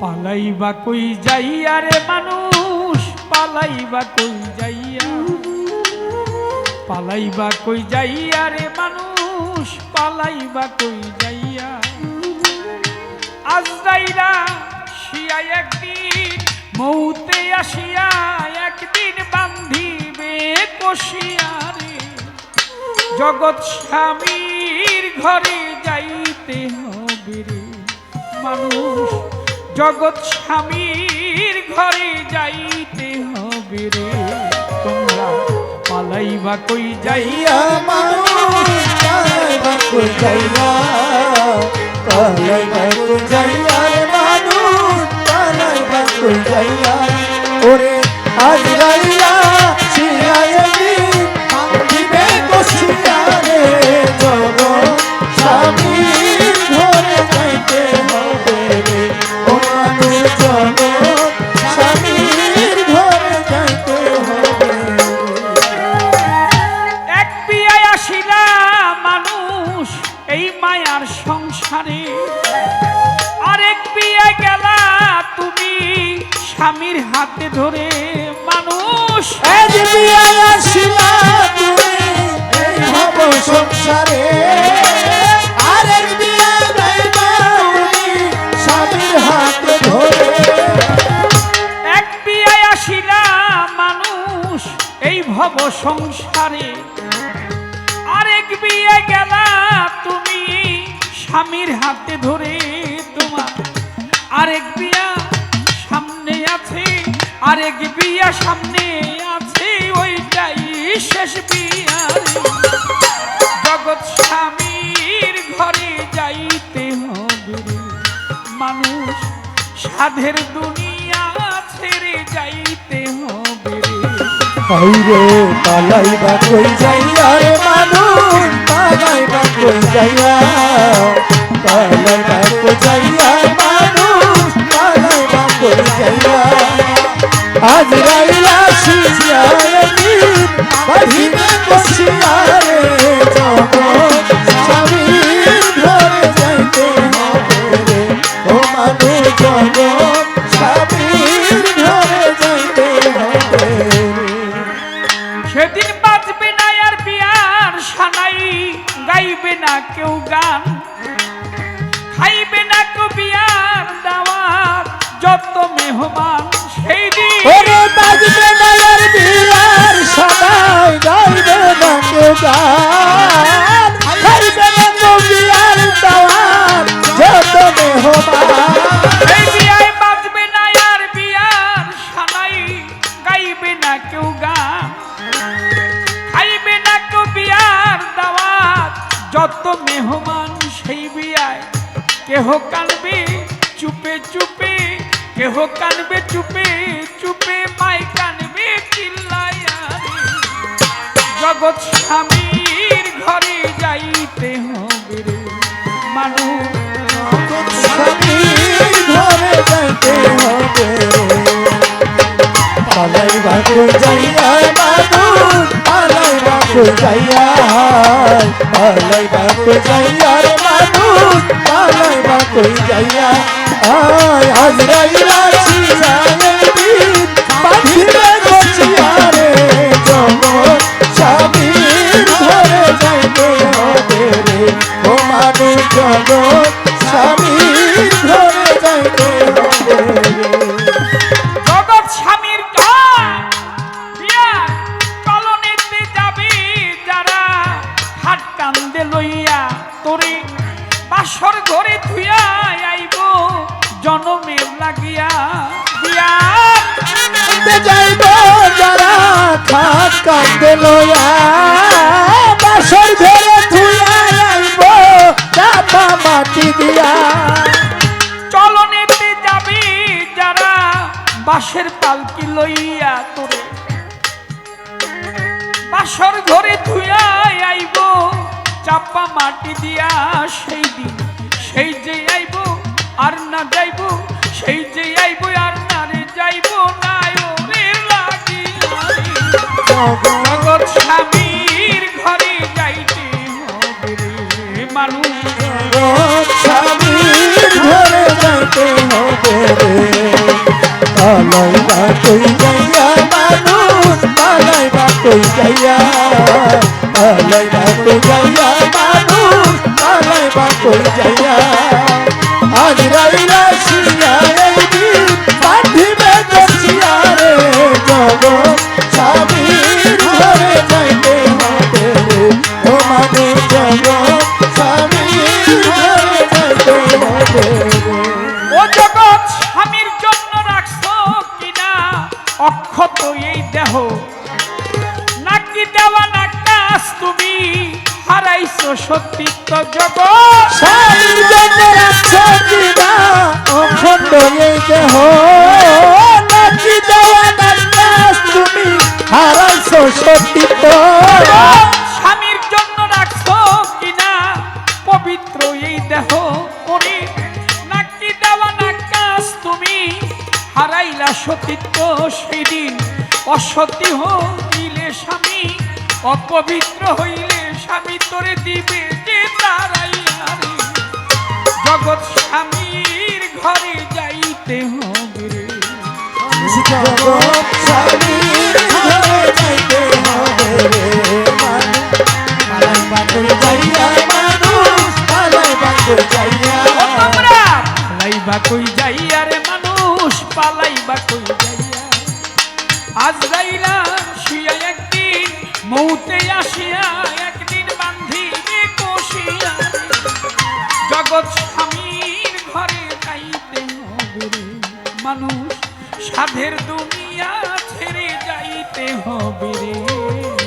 পালাইবা কই যাইয়া রে মানুষ? পালাইবা কই যাইয়া? পালাইবা কই যাইয়া রে মানুষ? পালাইবা কই যাইয়া? আজরাইরা শিয়া একদিন, মৌতে আসিয়া একদিন বান্ধিবে কষিয়া রে। জগৎ স্বামীর ঘরে যাইতে হবে রে। মানুষ জগৎ স্বামীর ঘরে যাইতে হবে রে। তোমরা পালাইবা কই যাইয়া? মানুষ পালাইবা কই যাইয়া? পালাইবা মানুষ এই মায়ার সংসারে। আরেক বিয়ে গেলা তুমি স্বামীর হাতে ধরে। মানুষ সংসারে। আরেক বিয়া স্বামীর হাতে ধরে। এক আসিলা মানুষ এই ভব সংসারে। বিয়ে গেলা তুমি স্বামীর হাতে ধরে তোমার। আরেক বিয়া সামনে আছে, আরেক বিয়া সামনে আছে, ওইটাই শেষ বিয়া জগৎ স্বামীর ঘরে যাইতে হবে। মানুষ সাধের দুনিয়া ছেড়ে যাইতে হবে রে। পালাইবা কই যাইয়া কই যাইয়া পালাইবা কই যাইয়া মানুষ পালাইবা কই যাইয়া আজ রাইলা শিয়া বাহিরে বসিয়া রে জগৎ স্বামীর ঘরে যাইতে হবে রে ও মানুষ জগৎ যত মেহমান সেই দিন ওরে বাজবে নায়ার বিয়ার সবাই গাইবে কেউ গান। খাইবে না বিয়ার দাওয়াত যত মেহমান। এই বিয়ায় বাজবে না আর বিয়ার সানাই গাইবে না কেউ গান। খাইবে না কেউ বিয়ার দাওয়াত যত মেহমান সেই বিয়ায়। কেহ কানবে চুপে চুপে কেহ কানবে চুপে চুপে মাই কানবে। জগৎ স্বামীর ঘরে যাইতে হবে রে। মানুষ স্বামীর ঘরে যাইতে হবে পালাইবা কই যাইয়া মানুষ পালাইবা কই যাইয়া পালাইবা কই যাইয়া মানুষ পালাইবা কই যাইয়া? আয় আজ রাইলা যাইব যারা খাট কান্দে লয়া বাসর ঘরে থুইয়া আইব চাপা মাটি দিয়া। চলনেতে যাবে যারা বাঁশের পালকি লইয়া তোরে। বাসর ঘরে ধুইয়া আইব চাপা মাটি দিয়া সেই দিন সেই যে আইব স্বামীর ঘরে যাইতে হবে রে পালাই বা কই যাইয়া মানুষ পালাই বা কই যাইয়া পালাই বা কই যাইয়া মানুষ পালাই বা কই যাইয়া নাকি দেওয়া না কাজ তুমি হারাইছো জগৎ। জন্য রাখছো কিনা? অখণ্ড এই দেহ। নাচি তুমি হারাইছো স্বামীর জন্য রাখছো কিনা? পবিত্র এই দেহ করে নাকি দেওয়া না কাজ তুমি হারাইলা সতীত্ব সেদিন। অসতী হইলে স্বামী। অপবিত্র হইলে স্বামী তোরে দিবে যে তারাইয়া রে জগৎ স্বামীর ঘরে যাইতে হবে জগৎ স্বামীর ঘরে যাইতে হবে রে। মানুষ যাইয়া মানুষ পালাই বাঁকুর যাইয়া। ও তোমরা যাইয়া রে মানুষ পালাইবা কই যাইয়া। আজ রাইলা শুয়া একদিন মৌতে আসিয়া একদিন বান্ধিবে কষিয়া জগৎ স্বামীর ঘরে যাইতে হবে মানুষ সাধের দুনিয়া ছেড়ে যাইতে হবে রে।